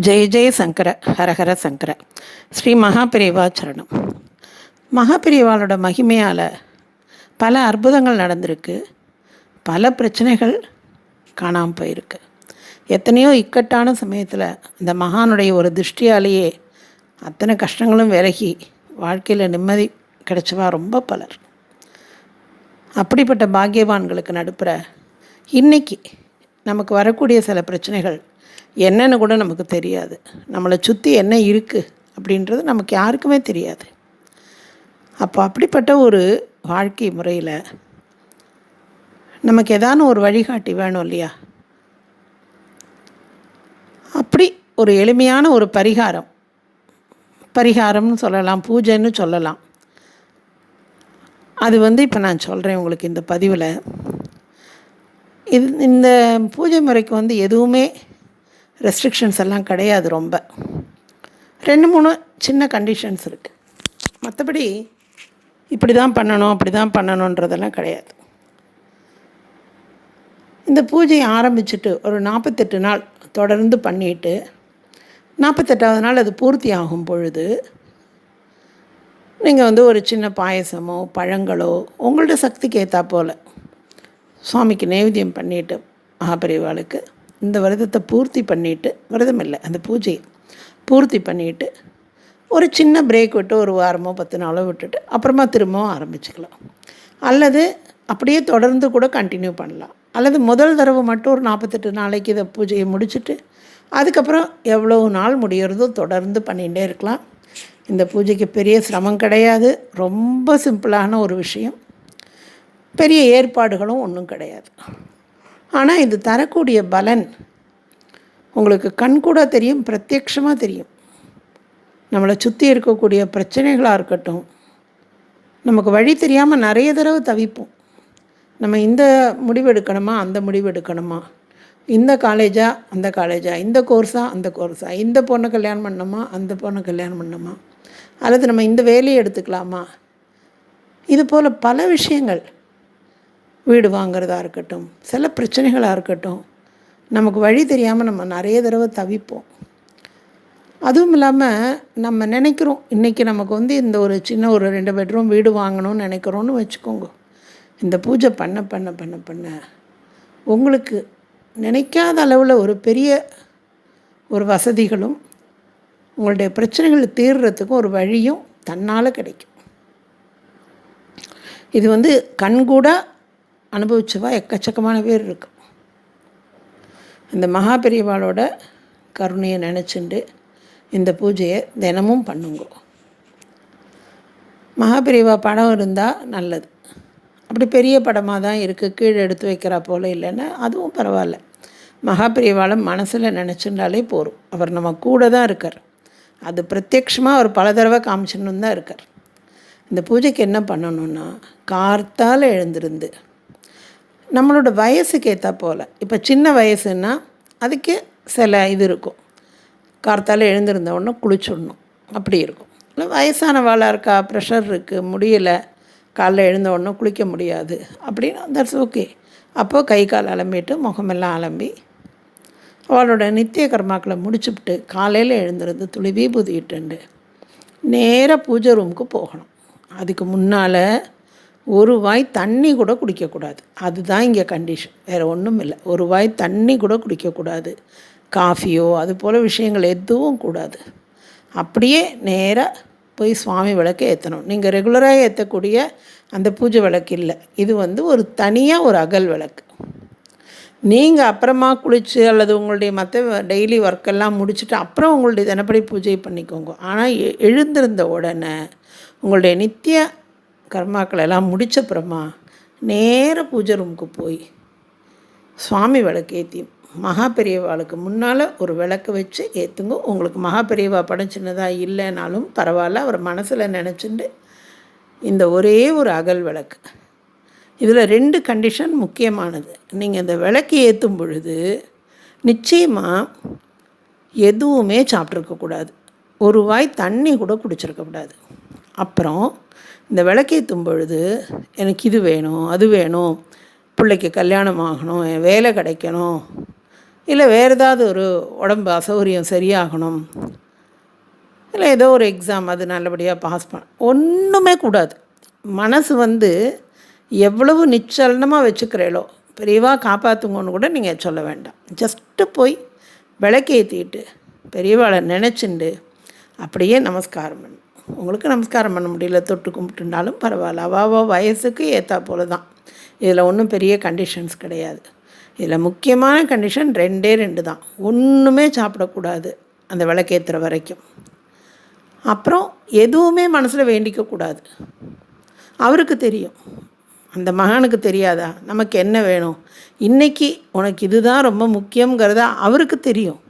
ஜெய ஜெய சங்கர ஹரஹர சங்கர. ஸ்ரீ மகாபிரிவா சரணம். மகாபிரிவாளோட மகிமையால் பல அற்புதங்கள் நடந்திருக்கு. பல பிரச்சனைகள் காணாமல் போயிருக்கு. எத்தனையோ இக்கட்டான சமயத்தில் இந்த மகானுடைய ஒரு திருஷ்டியாலேயே அத்தனை கஷ்டங்களும் விலகி வாழ்க்கையில் நிம்மதி கிடைச்சவா ரொம்ப பலர். அப்படிப்பட்ட பாக்கியவான்களுக்கு நடுப்புற இன்னைக்கு நமக்கு வரக்கூடிய சில பிரச்சனைகள் என்னன்னு கூட நமக்கு தெரியாது. நம்மளை சுற்றி என்ன இருக்குது அப்படின்றது நமக்கு யாருக்குமே தெரியாது. அப்போ அப்படிப்பட்ட ஒரு வாழ்க்கை முறையில் நமக்கு ஏதான ஒரு வழிகாட்டி வேணும் இல்லையா? அப்படி ஒரு எளிமையான ஒரு பரிகாரம். பரிகாரம்னு சொல்லலாம் பூஜைன்னு சொல்லலாம். அது வந்து இப்போ நான் சொல்கிறேன் உங்களுக்கு இந்த பதிவில். இது இந்த பூஜை முறைக்கு வந்து எதுவுமே ரெஸ்ட்ரிக்ஷன்ஸ் எல்லாம் கிடையாது ரொம்ப. ரெண்டு மூணு சின்ன கண்டிஷன்ஸ் இருக்குது மற்றபடி இப்படி தான் பண்ணணும் அப்படி தான் பண்ணணுன்றதெல்லாம் கிடையாது. இந்த பூஜையை ஆரம்பிச்சுட்டு ஒரு நாற்பத்தெட்டு நாள் தொடர்ந்து பண்ணிட்டு நாற்பத்தெட்டாவது நாள் அது பூர்த்தி ஆகும் பொழுது நீங்கள் வந்து ஒரு சின்ன பாயசமோ பழங்களோ உங்கள்ட்ட சக்திக்கு ஏற்றா போல் சுவாமிக்கு நைவேத்தியம் பண்ணிவிட்டு மகாபரிவாளுக்கு இந்த விரதத்தை பூர்த்தி பண்ணிவிட்டு விரதம் இல்லை அந்த பூஜையை பூர்த்தி பண்ணிவிட்டு ஒரு சின்ன பிரேக் விட்டு ஒரு வாரமோ பத்து நாளோ விட்டுட்டு அப்புறமா திரும்பவும் ஆரம்பிச்சுக்கலாம். அல்லது அப்படியே தொடர்ந்து கூட கண்டினியூ பண்ணலாம். அல்லது முதல் தடவை மட்டும் ஒரு நாற்பத்தெட்டு நாளைக்கு இதை பூஜையை முடிச்சுட்டு அதுக்கப்புறம் எவ்வளோ நாள் முடியறதோ தொடர்ந்து பண்ணிகிட்டே இருக்கலாம். இந்த பூஜைக்கு பெரிய சிரமம் கிடையாது. ரொம்ப சிம்பிளான ஒரு விஷயம். பெரிய ஏற்பாடுகளும் ஒன்றும் கிடையாது. ஆனால் இது தரக்கூடிய பலன் உங்களுக்கு கண்கூட தெரியும் பிரத்யக்ஷமாக தெரியும். நம்மளை சுற்றி இருக்கக்கூடிய பிரச்சனைகளாக இருக்கட்டும் நமக்கு வழி தெரியாமல் நிறைய தடவை தவிப்போம். நம்ம இந்த முடிவு எடுக்கணுமா அந்த முடிவு எடுக்கணுமா? இந்த காலேஜா அந்த காலேஜா? இந்த கோர்ஸா அந்த கோர்ஸா இந்த பொண்ணை கல்யாணம் பண்ணணுமா அந்த பொண்ணை கல்யாணம் பண்ணணுமா? அல்லது நம்ம இந்த வேலையை எடுத்துக்கலாமா? இது போல் பல விஷயங்கள். வீடு வாங்குறதா இருக்கட்டும் சில பிரச்சனைகளாக இருக்கட்டும் நமக்கு வழி தெரியாமல் நம்ம நிறைய தடவை தவிப்போம். அதுவும் இல்லாமல் நம்ம நினைக்கிறோம் இன்றைக்கி நமக்கு வந்து இந்த ஒரு சின்ன ஒரு ரெண்டு பெட்ரூம் வீடு வாங்கணும்னு நினைக்கிறோன்னு வச்சுக்கோங்க. இந்த பூஜை பண்ண பண்ண பண்ண பண்ண உங்களுக்கு நினைக்காத அளவில் ஒரு பெரிய ஒரு வசதிகளும் உங்களுடைய பிரச்சனைகள் தீர்றதுக்கும் ஒரு வழியும் தன்னால் கிடைக்கும். இது வந்து கண்கூட அனுபவிச்சவா எக்கச்சக்கமான பேர் இருக்கும் இந்த மகாபெரிவாளோட கருணையை நினச்சிண்டு இந்த பூஜையை தினமும் பண்ணுங்க. மகாபெரிவா படம் இருந்தால் நல்லது. அப்படி பெரிய படமாக தான் இருக்குது கீழே எடுத்து வைக்கிறா போல் இல்லைன்னா அதுவும் பரவாயில்ல. மகாபெரிவாளை மனசில் நினச்சிருந்தாலே போகும் அவர் நம்ம கூட தான் இருக்கார். அது பிரத்யக்ஷமாக அவர் பல தடவை காமிச்சின்னு தான் இருக்கார். இந்த பூஜைக்கு என்ன பண்ணணுன்னா கார்த்தால் எழுந்திருந்து நம்மளோட வயசுக்கு ஏற்றா போல். இப்போ சின்ன வயசுன்னா அதுக்கு சில இது இருக்கும். கார்த்தால் எழுந்திருந்த உடனே குளிச்சுடணும். அப்படி இருக்கும். இல்லை வயசானவாளாக இருக்கா ப்ரெஷர் இருக்குது முடியலை காலைல எழுந்த உடனே குளிக்க முடியாது. அப்படின்னா தட்ஸ் ஓகே அப்போது கை கால் அலம்பிட்டு முகமெல்லாம் அலம்பி அவளோட நித்திய கர்மாக்களை முடிச்சுவிட்டு காலையில் எழுந்திருந்து துளி விபூதி நேராக பூஜை ரூமுக்கு போகணும். அதுக்கு முன்னால் ஒரு வாய் தண்ணி கூட குடிக்கக்கூடாது. அதுதான் இங்கே கண்டிஷன் வேறு ஒன்றும் இல்லை. ஒரு வாய் தண்ணி கூட குடிக்கக்கூடாது. காஃபியோ அது போல் விஷயங்கள் எதுவும் கூடாது. அப்படியே நேராக போய் சுவாமி விளக்கை ஏற்றணும் நீங்கள் ரெகுலராக ஏற்றக்கூடிய அந்த பூஜை விளக்கு இல்லை. இது வந்து ஒரு தனியாக ஒரு அகல் விளக்கு. நீங்கள் அப்புறமா குளித்து அல்லது உங்களுடைய மற்ற டெய்லி ஒர்க்கெல்லாம் முடிச்சுட்டு அப்புறம் உங்களுடைய தினப்படி பூஜை பண்ணிக்கோங்க. ஆனால் எ எழுந்திருந்த உடனே உங்களுடைய நித்திய கர்மாக்கள் எல்லாம் முடித்தப்புறமா நேர பூஜை ரூமுக்கு போய் சுவாமி விளக்கு ஏற்றி மகா பெரியவாளுக்கு முன்னால் ஒரு விளக்கு வச்சு ஏற்றுங்க உங்களுக்கு மகா பெரியவா படம் சின்னதாக இல்லைனாலும் பரவாயில்ல. அவர் மனசில் நினச்சிட்டு இந்த ஒரே ஒரு அகல் விளக்கு. இதில் ரெண்டு கண்டிஷன் முக்கியமானது. நீங்கள் இந்த விளக்கு ஏற்றும் பொழுது நிச்சயமாக எதுவுமே சாப்பிட்ருக்கக்கூடாது ஒரு வாய் தண்ணி கூட குடிச்சிருக்கக்கூடாது. அப்புறம் இந்த விளக்கேற்றும் பொழுது எனக்கு இது வேணும் அது வேணும் பிள்ளைக்கு கல்யாணம் ஆகணும் என் வேலை கிடைக்கணும் இல்லை வேறு ஏதாவது ஒரு உடம்பு அசௌகரியம் சரியாகணும் இல்லை ஏதோ ஒரு எக்ஸாம் அது நல்லபடியாக பாஸ் பண்ண ஒன்றுமே கூடாது. மனசு வந்து எவ்வளவு நிச்சலனமாக வச்சுக்கிறீங்களோ பெரியவா காப்பாற்றுங்கன்னு கூட நீங்கள் சொல்ல வேண்டாம். ஜஸ்ட்டு போய் விளக்கேற்றிட்டு பெரியவாளை நினச்சிண்டு அப்படியே நமஸ்காரம் பண்ணு. உங்களுக்கு நமஸ்காரம் பண்ண முடியல தொட்டு கும்பிட்டுனாலும் பரவாயில்ல. அவாவா வயசுக்கு ஏற்றா போல தான் இதில் ஒன்றும் பெரிய கண்டிஷன்ஸ் கிடையாது. இதில் முக்கியமான கண்டிஷன் ரெண்டே ரெண்டு தான் ஒன்றுமே சாப்பிடக்கூடாது அந்த விளக்கேற்றுற வரைக்கும். அப்புறம் எதுவுமே மனசில் வேண்டிக்கக்கூடாது அவருக்கு தெரியும். அந்த மகனுக்கு தெரியாதா? நமக்கு என்ன வேணும்? இன்றைக்கி உனக்கு இதுதான் ரொம்ப முக்கியங்கிறதா அவருக்கு தெரியும்.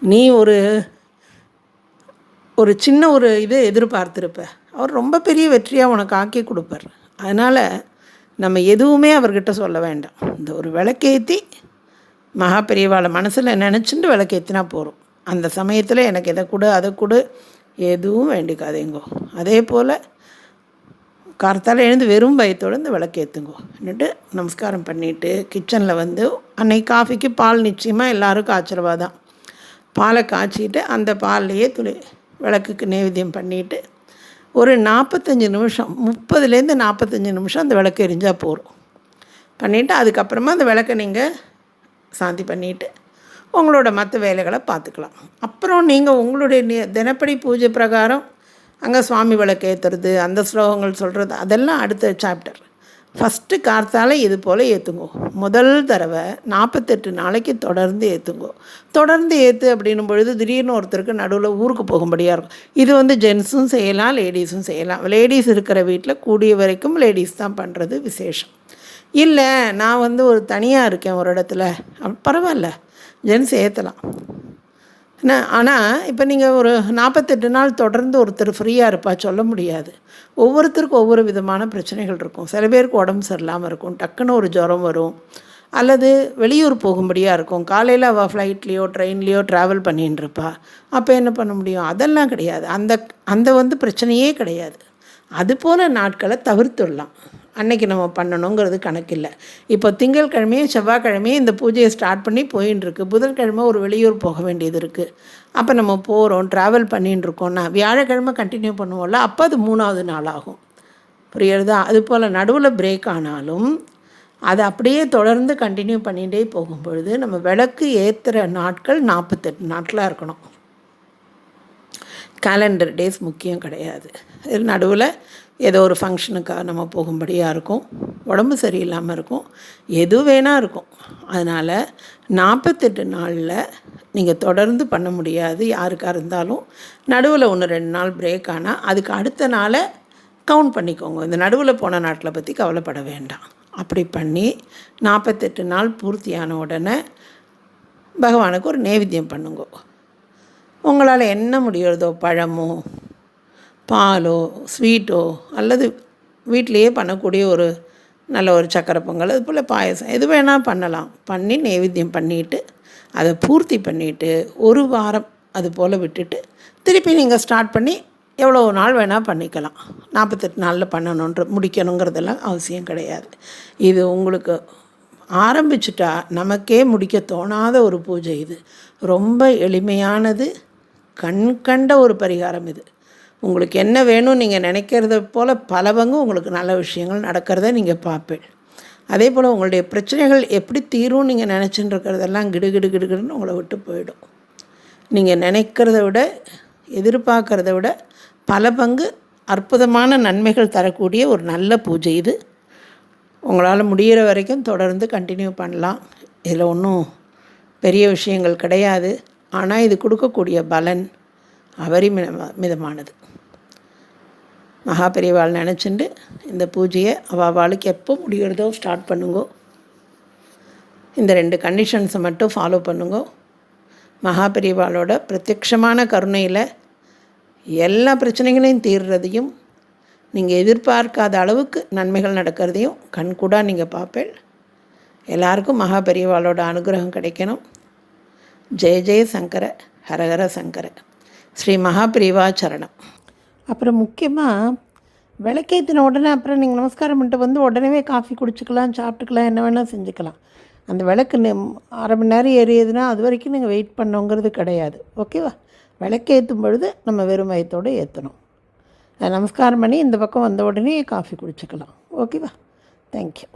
நீ ஒரு ஒரு சின்ன ஒரு இது எதிர்பார்த்துருப்ப. அவர் ரொம்ப பெரிய வெற்றியாக உனக்கு ஆக்கி கொடுப்பார். அதனால் நம்ம எதுவுமே அவர்கிட்ட சொல்ல வேண்டாம். இந்த ஒரு விளக்கேற்றி மகா பெரியவாளை மனசில் நினச்சிட்டு விளக்கேற்றினா போகிறோம் அந்த சமயத்தில் எனக்கு எதை கொடு அதை கொடு எதுவும் வேண்டிக்காதேங்கோ. அதே போல் கார்த்தால் எழுந்து வெறும் பயத்தோடு இந்த விளக்கேற்றுங்கோ என்னட்டு நமஸ்காரம் பண்ணிவிட்டு கிச்சனில் வந்து அன்னைக்கு காஃபிக்கு பால் நிச்சயமாக எல்லோரும் காய்ச்சலவா தான் பாலை காய்ச்சிட்டு அந்த பால்லையே துளி விளக்குக்கு நைவேத்தியம் பண்ணிவிட்டு ஒரு நாற்பத்தஞ்சு நிமிஷம் முப்பதுலேருந்து நாற்பத்தஞ்சு நிமிஷம் அந்த விளக்கு எரிஞ்சால் போகிறோம் பண்ணிவிட்டு அதுக்கப்புறமா அந்த விளக்கை நீங்கள் சாந்தி பண்ணிவிட்டு உங்களோட மற்ற வேலைகளை பார்த்துக்கலாம். அப்புறம் நீங்கள் உங்களுடைய நி- தினப்படி பூஜை பிரகாரம் அங்கே சுவாமி விளக்கு ஏற்றுறது அந்த ஸ்லோகங்கள் சொல்கிறது அதெல்லாம் அடுத்த சாப்டர் ஃபஸ்ட்டு கார்த்தால் இது போல் ஏற்றுங்கோ முதல் தடவை நாற்பத்தெட்டு நாளைக்கு தொடர்ந்து ஏற்றுங்கோ தொடர்ந்து ஏற்று அப்படின்னும் பொழுது திடீர்னு ஒருத்தருக்கு நடுவில் ஊருக்கு போகும்படியாக இருக்கும். இது வந்து ஜென்ஸும் செய்யலாம் லேடிஸும் செய்யலாம். லேடிஸ் இருக்கிற வீட்டில் கூடிய வரைக்கும் லேடிஸ் தான் பண்ணுறது விசேஷம். இல்லை நான் வந்து ஒரு தனியாக இருக்கேன் ஒரு இடத்துல. பரவாயில்ல. ஜென்ஸ் ஏற்றலாம் ஆனால் இப்போ நீங்கள் ஒரு நாற்பத்தெட்டு நாள் தொடர்ந்து ஒருத்தர் ஃப்ரீயாக இருப்பா சொல்ல முடியாது. ஒவ்வொருத்தருக்கும் ஒவ்வொரு விதமான பிரச்சனைகள் இருக்கும். சில பேருக்கு உடம்பு சரியில்லாமல் இருக்கும். டக்குன்னு ஒரு ஜுரம் வரும். அல்லது வெளியூர் போகும்படியாக இருக்கும். காலையில் அவள் ஃப்ளைட்லேயோ ட்ரெயின்லேயோ ட்ராவல் பண்ணின்னு இருப்பா. அப்போ என்ன பண்ண முடியும்? அதெல்லாம் கிடையாது. அந்த அந்த வந்து பிரச்சனையே கிடையாது. அது போல நாட்களை தவிர்த்துடலாம். அன்னைக்கு நம்ம பண்ணணுங்கிறது கணக்கில்லை. இப்போ திங்கட்கிழமையும் செவ்வாய்க்கிழமையும் இந்த பூஜையை ஸ்டார்ட் பண்ணி போயின்னு இருக்கு புதன்கிழமை ஒரு வெளியூர் போக வேண்டியது இருக்குது அப்போ நம்ம போகிறோம் ட்ராவல் பண்ணின்னு இருக்கோம்னா வியாழக்கிழமை கண்டினியூ பண்ணுவோம்ல அப்போ அது மூணாவது நாள் ஆகும். புரியுறதா அது போல் நடுவில் பிரேக் ஆனாலும் அதை அப்படியே தொடர்ந்து கண்டினியூ பண்ணிகிட்டே போகும்பொழுது நம்ம விளக்கு ஏற்றுகிற நாட்கள் நாற்பத்தெட்டு நாட்களாக இருக்கணும். கேலண்டர் டேஸ் முக்கியம் கிடையாது. நடுவில் ஏதோ ஒரு ஃபங்க்ஷனுக்காக நம்ம போகும்படியாக இருக்கும். உடம்பு சரியில்லாமல் இருக்கும். எது வேணால் இருக்கும். அதனால் நாற்பத்தெட்டு நாளில் நீங்கள் தொடர்ந்து பண்ண முடியாது. யாருக்காக இருந்தாலும் நடுவில் ஒன்று ரெண்டு நாள் பிரேக் ஆனால் அதுக்கு அடுத்த நாளை கவுண்ட் பண்ணிக்கோங்க. இந்த நடுவில் போன நாட்களை பற்றி கவலைப்பட வேண்டாம். அப்படி பண்ணி நாற்பத்தெட்டு நாள் பூர்த்தியான உடனே பகவானுக்கு ஒரு நைவேத்தியம் பண்ணுங்க. உங்களால் என்ன முடியறதோ பழமோ பாலோ ஸ்வீட்டோ அல்லது வீட்டிலையே பண்ணக்கூடிய ஒரு நல்ல ஒரு சக்கரை பொங்கல் அது போல் பாயசம் எது வேணால் பண்ணலாம். பண்ணி நைவேத்தியம் பண்ணிட்டு அதை பூர்த்தி பண்ணிவிட்டு ஒரு வாரம் அது போல் விட்டுட்டு திருப்பி நீங்கள் ஸ்டார்ட் பண்ணி எவ்வளோ நாள் வேணால் பண்ணிக்கலாம். நாற்பத்தெட்டு நாளில் பண்ணணுன்ற முடிக்கணுங்கிறதெல்லாம் அவசியம் கிடையாது. இது உங்களுக்கு ஆரம்பிச்சிட்டா நமக்கே முடிக்க தோணாத ஒரு பூஜை இது. ரொம்ப எளிமையானது கண் கண்ட ஒரு பரிகாரம் இது. உங்களுக்கு என்ன வேணும் நீங்கள் நினைக்கிறத போல் பல பங்கு உங்களுக்கு நல்ல விஷயங்கள் நடக்கிறத நீங்கள் பார்ப்பேன். அதே போல் உங்களுடைய பிரச்சனைகள் எப்படி தீரும் நீங்கள் நினச்சின்னு இருக்கிறதெல்லாம் கிடு கிடு கிடுகிடுன்னு உங்களை விட்டு போயிடும். நீங்கள் நினைக்கிறத விட எதிர்பார்க்கறத விட பல பங்கு அற்புதமான நன்மைகள் தரக்கூடிய ஒரு நல்ல பூஜை இது. உங்களால் முடிகிற வரைக்கும் தொடர்ந்து கண்டினியூ பண்ணலாம். இதில் ஒன்றும் பெரிய விஷயங்கள் கிடையாது. ஆனால் இது கொடுக்கக்கூடிய பலன் அபரிமித மிதமானது மகா பெரியவாள் நினச்சிண்டு இந்த பூஜையை அவளுக்கு எப்போ முடிகிறதோ ஸ்டார்ட் பண்ணுங்கோ. இந்த ரெண்டு கண்டிஷன்ஸை மட்டும் ஃபாலோ பண்ணுங்க. மகா பெரியவாளோட பிரத்யக்ஷமான கருணையில் எல்லா பிரச்சனைகளையும் தீர்றதையும் நீங்கள் எதிர்பார்க்காத அளவுக்கு நன்மைகள் நடக்கிறதையும் கண்கூடாக நீங்கள் பார்ப்பேன் எல்லாருக்கும் மகா பெரியவாளோட அனுகிரகம் கிடைக்கணும். ஜெய ஜெய சங்கர ஹரஹர சங்கர. ஸ்ரீ மகாபிரிவாச்சரணம் அப்புறம் முக்கியமாக விளக்கேற்றின உடனே அப்புறம் நீங்கள் நமஸ்காரம் பண்ணிட்டு வந்து உடனே காஃபி குடிச்சிக்கலாம் சாப்பிட்டுக்கலாம் என்ன வேணால் செஞ்சுக்கலாம். அந்த விளக்கு அரை மணி நேரம் எரியுதுன்னா அது வரைக்கும் நீங்கள் வெயிட் பண்ணோங்கிறது கிடையாது. ஓகேவா விளக்கேற்றும் பொழுது நம்ம வெறும் வயத்தோடு ஏற்றணும். நமஸ்காரம் பண்ணி இந்த பக்கம் வந்த உடனே காஃபி குடிச்சிக்கலாம். ஓகேவா தேங்க்யூ